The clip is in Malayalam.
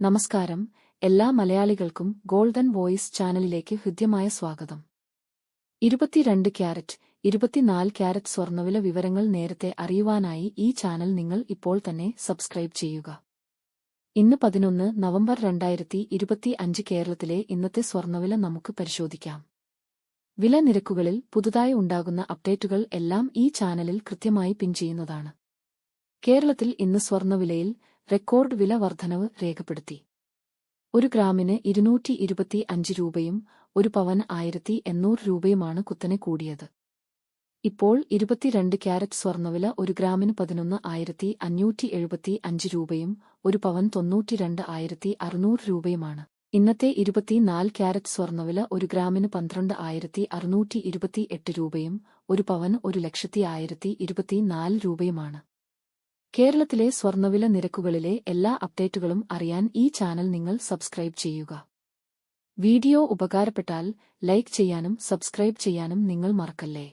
നമസ്കാരം. എല്ലാ മലയാളികൾക്കും ഗോൾഡൻ വോയിസ് ചാനലിലേക്ക് ഹൃദ്യമായ സ്വാഗതം. ഇരുപത്തിരണ്ട് ക്യാരറ്റ് ഇരുപത്തിനാല് ക്യാരറ്റ് സ്വർണവില വിവരങ്ങൾ നേരത്തെ അറിയുവാനായി ഈ ചാനൽ നിങ്ങൾ ഇപ്പോൾ തന്നെ സബ്സ്ക്രൈബ് ചെയ്യുക. ഇന്ന് പതിനൊന്ന് നവംബർ രണ്ടായിരത്തി ഇരുപത്തി അഞ്ച് കേരളത്തിലെ ഇന്നത്തെ സ്വർണവില നമുക്ക് പരിശോധിക്കാം. വില നിരക്കുകളിൽ പുതുതായി ഉണ്ടാകുന്ന അപ്ഡേറ്റുകൾ എല്ലാം ഈ ചാനലിൽ കൃത്യമായി പിൻ ചെയ്യുന്നതാണ്. കേരളത്തിൽ ഇന്ന് സ്വർണവിലയിൽ റെക്കോർഡ് വില വർധനവ് രേഖപ്പെടുത്തി. ഒരു ഗ്രാമിന് ഇരുന്നൂറ്റി ഇരുപത്തി അഞ്ച് രൂപയും ഒരു പവൻ ആയിരത്തി എണ്ണൂറ് രൂപയുമാണ് കുത്തനെ കൂടിയത്. ഇപ്പോൾ ഇരുപത്തിരണ്ട് ക്യാരറ്റ് സ്വർണവില ഒരു ഗ്രാമിന് പതിനൊന്ന് ആയിരത്തി അഞ്ഞൂറ്റി എഴുപത്തി അഞ്ച് രൂപയും ഒരു പവൻ തൊണ്ണൂറ്റിരണ്ട് ആയിരത്തി അറുന്നൂറ് രൂപയുമാണ്. ഇന്നത്തെ ഇരുപത്തിനാല് ക്യാരറ്റ് സ്വർണവില ഒരു ഗ്രാമിന് പന്ത്രണ്ട് ആയിരത്തി അറുന്നൂറ്റി ഇരുപത്തി എട്ട് രൂപയും ഒരു പവൻ ഒരു ലക്ഷത്തി ആയിരത്തി ഇരുപത്തിനാല് രൂപയുമാണ്. കേരളത്തിലെ സ്വർണവില നിരക്കുകളിലെ എല്ലാ അപ്ഡേറ്റുകളും അറിയാൻ ഈ ചാനൽ നിങ്ങൾ സബ്സ്ക്രൈബ് ചെയ്യുക. വീഡിയോ ഉപകാരപ്പെട്ടാൽ ലൈക്ക് ചെയ്യാനും സബ്സ്ക്രൈബ് ചെയ്യാനും നിങ്ങൾ മറക്കല്ലേ?